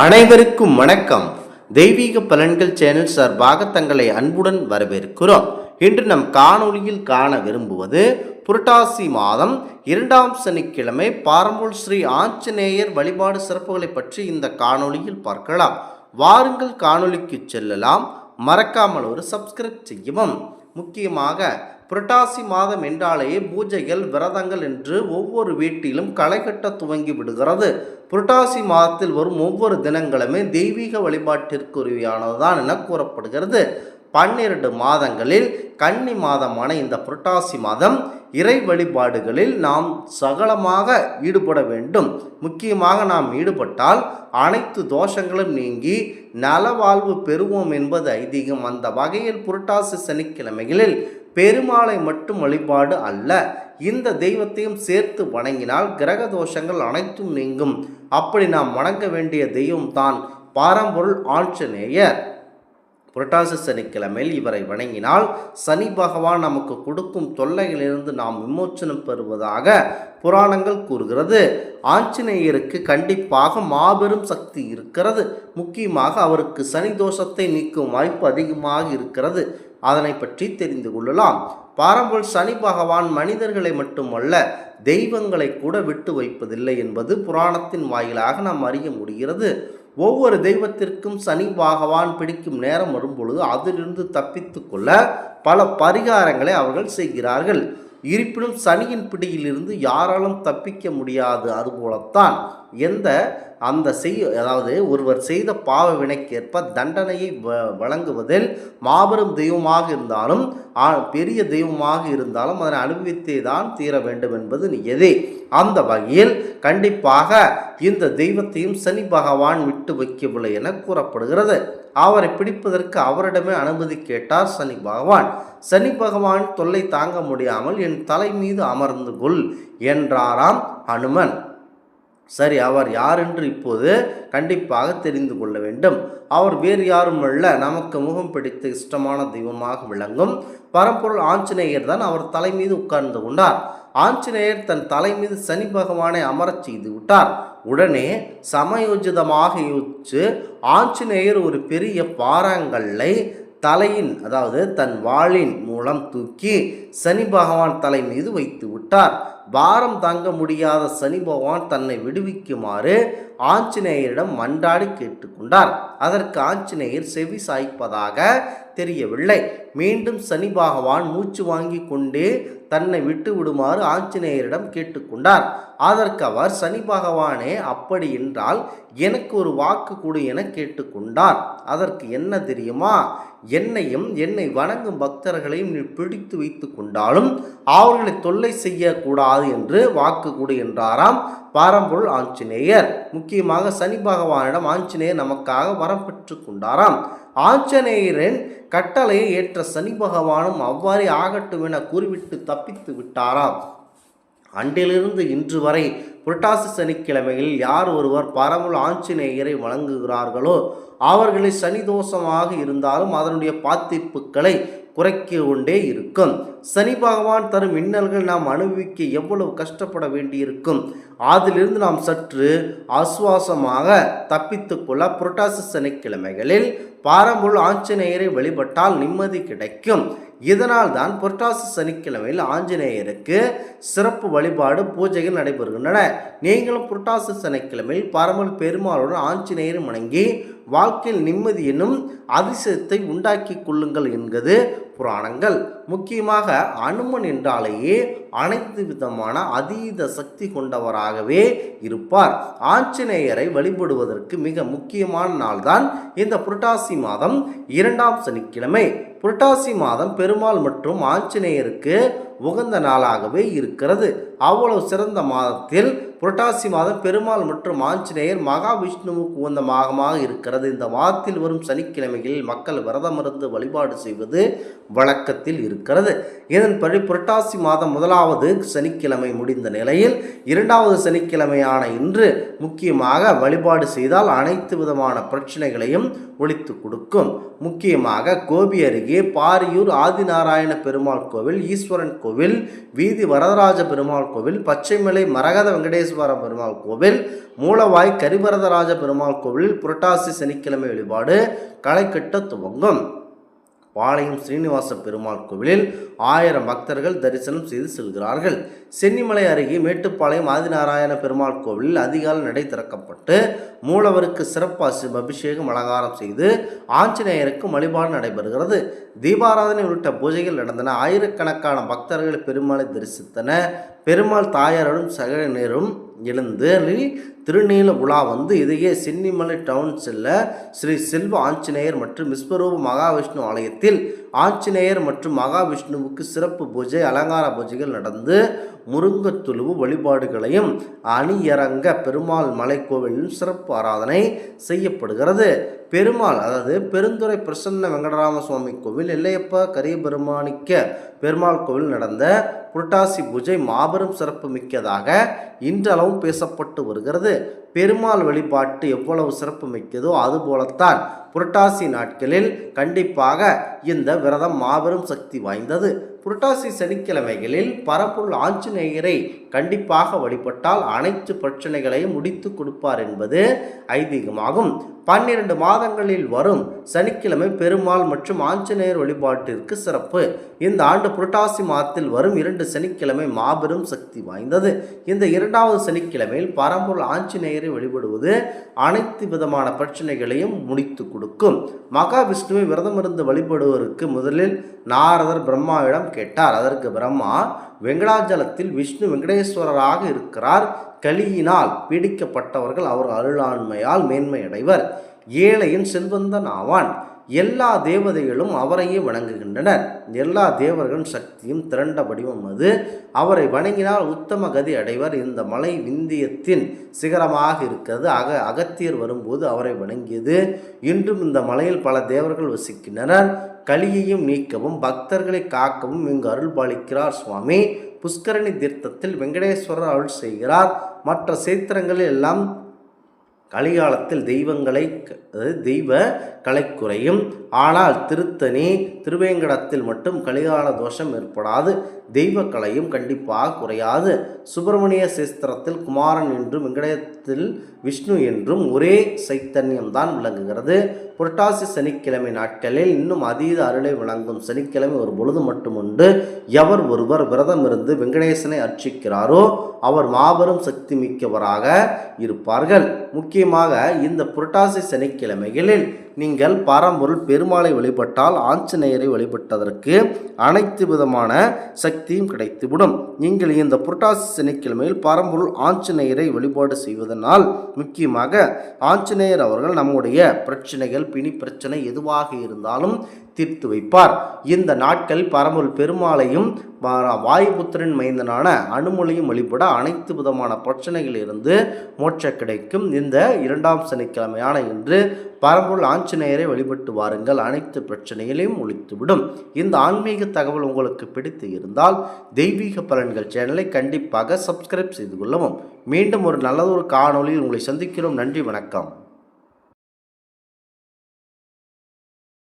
அனைவருக்கும் வணக்கம். தெய்வீக பலன்கள் சேனல் சார்பாக தங்களை அன்புடன் வரவேற்கிறோம். இன்று நம் காணொளியில் காண விரும்புவது புரட்டாசி மாதம் இரண்டாம் சனிக்கிழமை பாரம்பூர் ஸ்ரீ ஆஞ்சநேயர் வழிபாடு சிறப்புகளை பற்றி இந்த காணொளியில் பார்க்கலாம். வாருங்கள் காணொளிக்கு செல்லலாம். மறக்காமல் ஒரு சப்ஸ்கிரைப் செய்யவும். முக்கியமாக புரட்டாசி மாதம் என்றாலேயே பூஜைகள் விரதங்கள் என்று ஒவ்வொரு வீட்டிலும் களை கட்ட துவங்கி விடுகிறது. புரட்டாசி மாதத்தில் வரும் ஒவ்வொரு தினங்களுமே தெய்வீக வழிபாட்டிற்குரியானதுதான் என கூறப்படுகிறது. பன்னிரண்டு மாதங்களில் கன்னி மாதமான இந்த புரட்டாசி மாதம் இறை வழிபாடுகளில் நாம் சகலமாக ஈடுபட வேண்டும். முக்கியமாக நாம் ஈடுபட்டால் அனைத்து தோஷங்களும் நீங்கி நலவாழ்வு பெறுவோம் என்பது ஐதீகம். அந்த வகையில் புரட்டாசி சனிக்கிழமைகளில் பெருமாளை மட்டும் வழிபாடு அல்ல. இந்த தெய்வத்தையும் சேர்த்து வணங்கினால் கிரக தோஷங்கள் அனைத்தும் நீங்கும். அப்படி நாம் வணங்க வேண்டிய தெய்வம் தான் பாரம்பொருள் ஆஞ்சநேயர். புரட்டாசி சனிக்கிழமையில் இவரை வணங்கினால் சனி பகவான் நமக்கு கொடுக்கும் தொல்லைகளிலிருந்து நாம் விமோச்சனம் பெறுவதாக புராணங்கள் கூறுகிறது. ஆஞ்சநேயருக்கு கண்டிப்பாக மாபெரும் சக்தி இருக்கிறது. முக்கியமாக அவருக்கு சனி தோஷத்தை நீக்கும் வாய்ப்பு அதிகமாக இருக்கிறது. அதனை பற்றி தெரிந்து கொள்ளலாம். பாரம்பல் சனி பகவான் மனிதர்களை மட்டுமல்ல தெய்வங்களை கூட விட்டு வைப்பதில்லை என்பது புராணத்தின் வாயிலாக நாம் அறிய முடிகிறது. ஒவ்வொரு தெய்வத்திற்கும் சனி பகவான் பிடிக்கும் நேரம் வரும்பொழுது அதிலிருந்து தப்பித்து கொள்ள பல பரிகாரங்களை அவர்கள் செய்கிறார்கள். இருப்பினும் சனியின் பிடியிலிருந்து யாராலும் தப்பிக்க முடியாது அதுபோலத்தான் எந்த அந்த செய் அதாவது ஒருவர் செய்த பாவ வினைக்கேற்ப தண்டனையை வ- வழங்குவதில் மாபெரும் தெய்வமாக இருந்தாலும் பெரிய தெய்வமாக இருந்தாலும் அதனை அனுபவித்தே தான் தீர வேண்டும் என்பது நியதி அந்த வகையில் கண்டிப்பாக இந்த தெய்வத்தையும் சனி பகவான் விட்டு வைக்கவில்லை என கூறப்படுகிறது. அவரை பிடிப்பதற்கு அவரிடமே அனுமதி கேட்டார் சனி பகவான். சனி பகவான் தொல்லை தாங்க முடியாமல் என் தலை மீது அமர்ந்து கொள் என்றாராம் அனுமன் சரி அவர் யார் என்று இப்போது கண்டிப்பாக தெரிந்து கொள்ள வேண்டும். அவர் வேறு யாரும் அல்ல நமக்கு முகம் பிடித்த இஷ்டமான தெய்வமாக விளங்கும். பரம்பொருள் ஆஞ்சநேயர் தான் அவர் தலை மீது உட்கார்ந்து கொண்டார். ஆஞ்சநேயர் தன் தலை மீது சனி பகவானை அமரச் செய்து விட்டார். உடனே சமயோஜிதமாக யோசிச்சு ஆஞ்சநேயர் ஒரு பெரிய பாறாங்கல்லை தலையின் அதாவது தன் வாளின் மூலம் தூக்கி சனி பகவான் தலை மீது வைத்து விட்டார் பாரம் தாங்க முடியாத சனி பகவான் தன்னை விடுவிக்குமாறு ஆஞ்சநேயரிடம் மண்டாடி கேட்டுக்கொண்டார். அதற்கு ஆஞ்சநேயர் செவி சாய்ப்பதாக தெரியவில்லை. மீண்டும் சனி பகவான் மூச்சு வாங்கி கொண்டே தன்னை விட்டு விடுமாறு ஆஞ்சநேயரிடம் கேட்டுக்கொண்டார். அதற்கு அவர் சனி பகவானே அப்படி என்றால் எனக்கு ஒரு வாக்கு கொடு என கேட்டுக்கொண்டார். அதற்கு என்ன தெரியுமா? என்னையும் என்னை வணங்கும் பக்தர்களையும் நீ பிடித்து வைத்து கொண்டாலும் அவர்களை தொல்லை செய்யக்கூடாது என்று வாக்கு கொடு என்றாராம். பாரம்பொருள் ஆஞ்சநேயர். முக்கியமாக சனி பகவானிடம் ஆஞ்சநேயர் நமக்காக வரம் பெற்று கொண்டாராம். ஆஞ்சநேயரின் கட்டளையை ஏற்ற சனி பகவானும் அவ்வாறே ஆகட்டும் என கூறிவிட்டு தப்பித்து விட்டாராம். அன்றிலிருந்து இன்று வரை புரட்டாசி சனிக்கிழமையில் யார் ஒருவர் பரமுள் ஆஞ்சநேயரை வணங்குகிறார்களோ அவர்களை சனி தோஷமாக இருந்தாலும் அதனுடைய பாத்திப்புகளை குறைக்க கொண்டே இருக்கும். சனி பகவான் தரும் மின்னல்கள் நாம் அனுபவிக்க எவ்வளவு கஷ்டப்பட வேண்டியிருக்கும்? அதிலிருந்து நாம் சற்று ஆசுவாசமாக தப்பித்துக்கொள்ள புரட்டாசி சனிக்கிழமைகளில் பாரம்புல் ஆஞ்சநேயரை வழிபட்டால் நிம்மதி கிடைக்கும். இதனால் தான் புரட்டாசி சனிக்கிழமையில் ஆஞ்சநேயருக்கு சிறப்பு வழிபாடு பூஜைகள் நடைபெறுகின்றன. நீங்களும் புரட்டாசி சனிக்கிழமையில் பரமல் பெருமாளுடன் ஆஞ்சநேயரும் வணங்கி வாழ்க்கையில் நிம்மதி என்னும் அதிசயத்தை உண்டாக்கி கொள்ளுங்கள் என்பது புராணங்கள். முக்கியமாக அனுமன் என்றாலேயே அனைத்து விதமான அதீத சக்தி கொண்டவராகவே இருப்பார். ஆஞ்சநேயரை வழிபடுவதற்கு மிக முக்கியமான நாள்தான் இந்த புரட்டாசி மாதம் இரண்டாம் சனிக்கிழமை. புரட்டாசி மாதம் பெருமாள் மற்றும் ஆஞ்சநேயருக்கு உகந்த நாளாகவே இருக்கிறது. அவ்வளவு சிறந்த மாதத்தில் புரட்டாசி மாதம் பெருமாள் மற்றும் ஆஞ்சநேயர் மகாவிஷ்ணுவுக்கு உகந்த மாதமாக இருக்கிறது. இந்த மாதத்தில் வரும் சனிக்கிழமைகளில் மக்கள் விரதமிருந்து வழிபாடு செய்வது வழக்கத்தில் இருக்கிறது. இதன்படி புரட்டாசி மாதம் முதலாம் முதலாவது சனிக்கிழமை முடிந்த நிலையில் இரண்டாவது சனிக்கிழமையான இன்று முக்கியமாக வழிபாடு செய்தால் அனைத்து விதமான பிரச்சனைகளையும் ஒழித்து கொடுக்கும். முக்கியமாக கோபி அருகே பாரியூர் ஆதிநாராயண பெருமாள் கோவில் ஈஸ்வரன் கோவில் வீதி வரதராஜ பெருமாள் கோவில் பச்சைமலை மரகத வெங்கடேஸ்வர பெருமாள் கோவில் மூலவாய் கரிவரதராஜ பெருமாள் கோவில் புரட்டாசி சனிக்கிழமை வழிபாடு களை கட்ட துவங்கும். பாளையம் ஸ்ரீனிவாச பெருமாள் கோவிலில் ஆயிரம் பக்தர்கள் தரிசனம் செய்து செல்கிறார்கள். சென்னிமலை அருகே மேட்டுப்பாளையம் ஆதிநாராயண பெருமாள் கோவிலில் அதிகாலை நடை திறக்கப்பட்டு மூலவருக்கு சிறப்பாசி அபிஷேகம் அலங்காரம் செய்து ஆஞ்சநேயருக்கு வழிபாடு நடைபெறுகிறது. தீபாராதனை உள்ளிட்ட பூஜைகள் நடந்தன. ஆயிரக்கணக்கான பக்தர்கள் பெருமாளை தரிசித்தன பெருமாள் தாயாரும் சகநேரும் எழுந்தேறி திருநீல உலா வந்து இதையே சென்னிமலை டவுன் செல்ல ஸ்ரீ செல்வ ஆஞ்சநேயர் மற்றும் விஸ்வரூப மகாவிஷ்ணு ஆலயத்தில் ஆஞ்சநேயர் மற்றும் மகாவிஷ்ணுவுக்கு சிறப்பு பூஜை அலங்கார பூஜைகள் நடந்து முருங்கத்துழுவு வழிபாடுகளையும் அணியரங்க பெருமாள் மலைக்கோவிலும் சிறப்பு ஆராதனை செய்யப்படுகிறது. பெருமாள் அதாவது பெருந்துறை பிரசன்ன வெங்கடராம சுவாமி கோவில் எல்லையப்ப கரியபெருமானிக்க பெருமாள் கோவில் நடந்த புரட்டாசி பூஜை மாபெரும் சிறப்பு மிக்கதாக இன்றளவும் பேசப்பட்டு வருகிறது. பெருமாள் வழிபாட்டு எவ்வளவு சிறப்பு மிக்கதோ அதுபோலத்தான் புரட்டாசி நாட்களில் கண்டிப்பாக இந்த விரதம் மாபெரும் சக்தி வாய்ந்தது. புரட்டாசி சனிக்கிழமைகளில் பரப்புள் ஆஞ்சநேயரை கண்டிப்பாக வழிபட்டால் அனைத்து பிரச்சனைகளையும் முடித்து கொடுப்பார் என்பது ஐதீகமாகும். பன்னிரண்டு மாதங்களில் வரும் சனிக்கிழமை பெருமாள் மற்றும் ஆஞ்சநேயர் வழிபாட்டிற்கு சிறப்பு. இந்த ஆண்டு புரட்டாசி மாதத்தில் வரும் இரண்டு சனிக்கிழமை மாபெரும் சக்தி வாய்ந்தது. இந்த இரண்டாவது சனிக்கிழமையில் பரம்பொருள் ஆஞ்சநேயரை வழிபடுவது அனைத்து விதமான பிரச்சனைகளையும் முடித்து கொடுக்கும். மகாவிஷ்ணுவை விரதமிருந்து வழிபடுவதற்கு முதலில் நாரதர் பிரம்மாவிடம் கேட்டார். அதற்கு பிரம்மா வெங்கடாஜலத்தில் விஷ்ணு வெங்கடேஸ்வரராக இருக்கிறார். கலியினால் பீடிக்கப்பட்டவர்கள் அவர் அருளாண்மையால் மேன்மையடைவர். ஏழையின் செல்வந்தன் ஆவான். எல்லா தேவதைகளும் அவரையே வணங்குகின்றனர். எல்லா தேவர்களின் சக்தியும் திரண்ட வடிவம் அது. அவரை வணங்கினால் உத்தம கதி அடைவர். இந்த மலை விந்தியத்தின் சிகரமாக இருக்கிறது. அக அகத்தியர் வரும்போது அவரை வணங்கியது. இன்றும் இந்த மலையில் பல தேவர்கள் வசிக்கின்றனர். கலியையும் நீக்கவும் பக்தர்களை காக்கவும் இங்கு அருள் பாலிக்கிறார் சுவாமி. புஷ்கரணி தீர்த்தத்தில் வெங்கடேஸ்வரர் அருள் செய்கிறார். மற்ற சேத்திரங்களில் எல்லாம் கலிகாலத்தில் தெய்வங்களை தெய்வ கலை குறையும் ஆனால் திருத்தணி திருவேங்கடத்தில் மட்டும் கலிகால தோஷம் ஏற்படாது. தெய்வ கலையும் கண்டிப்பாக குறையாது. சுப்பிரமணிய சேஸ்திரத்தில் குமாரன் என்றும் வெங்கடத்தில் விஷ்ணு என்றும் ஒரே சைத்தன்யம்தான் விளங்குகிறது. புரட்டாசி சனிக்கிழமை நாட்களில் இன்னும் அதீத அருளை விளங்கும் சனிக்கிழமை ஒரு பொழுது மட்டுமுண்டு. எவர் ஒருவர் விரதம் இருந்து வெங்கடேசனை அர்ச்சிக்கிறாரோ அவர் மாபெரும் சக்தி மிக்கவராக இருப்பார்கள். முக்கிய முக்கியமாக இந்த புரட்டாசி சனிக்கிழமைகளில் நீங்கள் பரம்பொருள் பெருமாளை வழிபட்டால் ஆஞ்சநேயரை வழிபட்டதற்கு அனைத்து விதமான சக்தியும் கிடைத்துவிடும். நீங்கள் இந்த புரட்டாசி சனிக்கிழமையில் பரம்பொருள் ஆஞ்சநேயரை வழிபாடு செய்வதனால் முக்கியமாக ஆஞ்சநேயர் அவர்கள் நம்முடைய பிரச்சனைகள் பிணி பிரச்சனை எதுவாக இருந்தாலும் தீர்த்து வைப்பார். இந்த நாட்கள் பரம்பொருள் பெருமாளையும் வாயுபுத்திரன் மைந்தனான அனுமொழியும் வழிபட அனைத்து விதமான பிரச்சனைகளிலிருந்து மோட்ச கிடைக்கும். இந்த இரண்டாம் சனிக்கிழமையான இன்று பரம்பொருள் ஆஞ்சநேயரை வழிபட்டு வாருங்கள். அனைத்து பிரச்சனைகளையும் ஒழித்துவிடும் இந்த ஆன்மீக தகவல் உங்களுக்கு பிடித்து இருந்தால் தெய்வீக பலன்கள் சேனலை கண்டிப்பாக சப்ஸ்கிரைப் செய்து கொள்ளவும். மீண்டும் ஒரு நல்லதொரு காணொலியில் உங்களை சந்திக்கிறோம். நன்றி வணக்கம்.